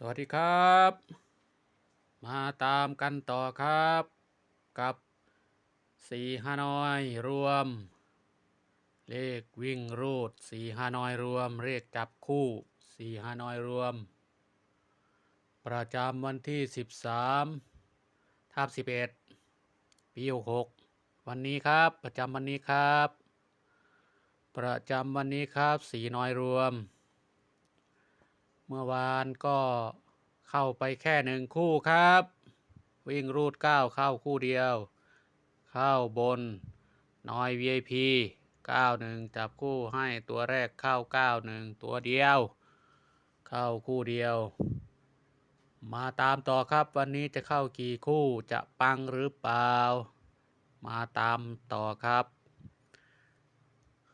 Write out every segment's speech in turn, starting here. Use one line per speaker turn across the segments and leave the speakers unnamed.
สวัสดีครับ มาตามกันต่อครับ กับสีฮานอยรวม เลขวิ่งรูดสีฮานอยรวม เลขจับคู่สีฮานอยรวม ประจำวันที่ 13ทับ11 ปี66วันนี้ครับประจำวันนี้ครับ ประจำวันนี้ครับสีน้อยรวม เมื่อวานก็เข้าไปแค่หนึ่งคู่ครับ วิ่งรูดเก้าเข้าคู่เดียว เข้าบนน้อย VIP 91 จับคู่ให้ตัวแรกเข้า 91 ตัวเดียว เข้าคู่เดียว มาตามต่อครับวันนี้จะเข้ากี่คู่จะปังหรือเปล่า มาตามต่อครับ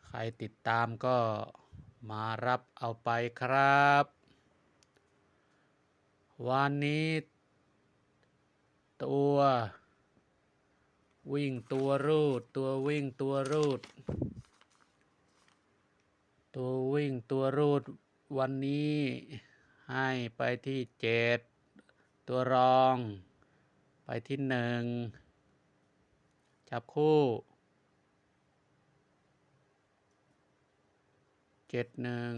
ใครติดตามก็มารับเอาไปครับ วันนี้ ตัว วิ่งตัวรูด ตัววิ่งตัวรูด ตัววิ่งตัวรูด วันนี้ ให้ไปที่เจ็ดตัวรอง ไปที่หนึ่งจับคู่เจ็ดหนึ่ง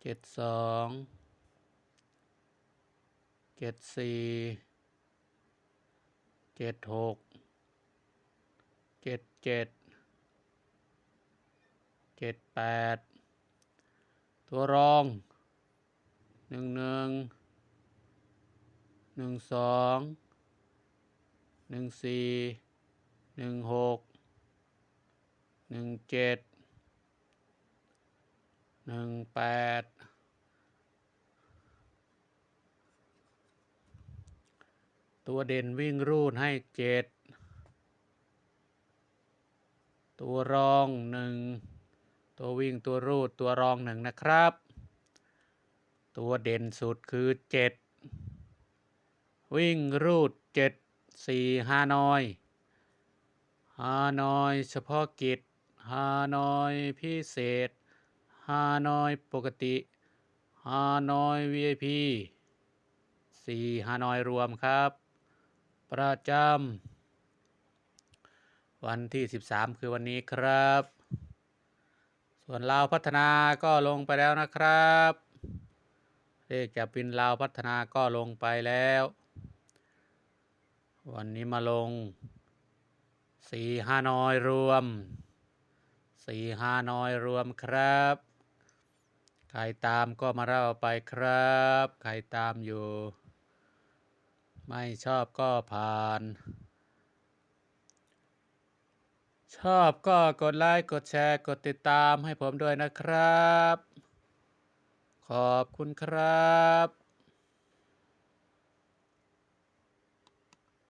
เจ็ดสอง เจ็ดสี่เจ็ดหกเจ็ดเจ็ดเจ็ดแปดตัวรองหนึ่งหนึ่งหนึ่งสองหนึ่งสี่หนึ่งหกหนึ่งเจ็ดหนึ่งแปด ตัวเด่นวิ่งรูดให้เจ็ดตัวรองหนึ่งตัววิ่งตัวรูดตัวรองหนึ่งนะครับ ตัวเด่นสุดคือเจ็ดวิ่งรูดเจ็ดสี่ฮานอยฮานอยเฉพาะกิจฮานอยพิเศษฮานอยปกติฮานอย VIP สี่ฮานอยรวมครับ ประจำวันที่ 13 คือวันนี้ครับ ส่วนลาวพัฒนาก็ลงไปแล้วนะครับเลขจับปินลาวพัฒนาก็ลงไปแล้ว วันนี้มาลงสีฮานอยรวมสีฮานอยรวมครับ ใครตามก็มาเล่าไปครับ ใครตามอยู่ ไม่ชอบก็ผ่าน ชอบก็กดไลค์กดแชร์กดติดตามให้ผมด้วยนะครับ ขอบคุณครับ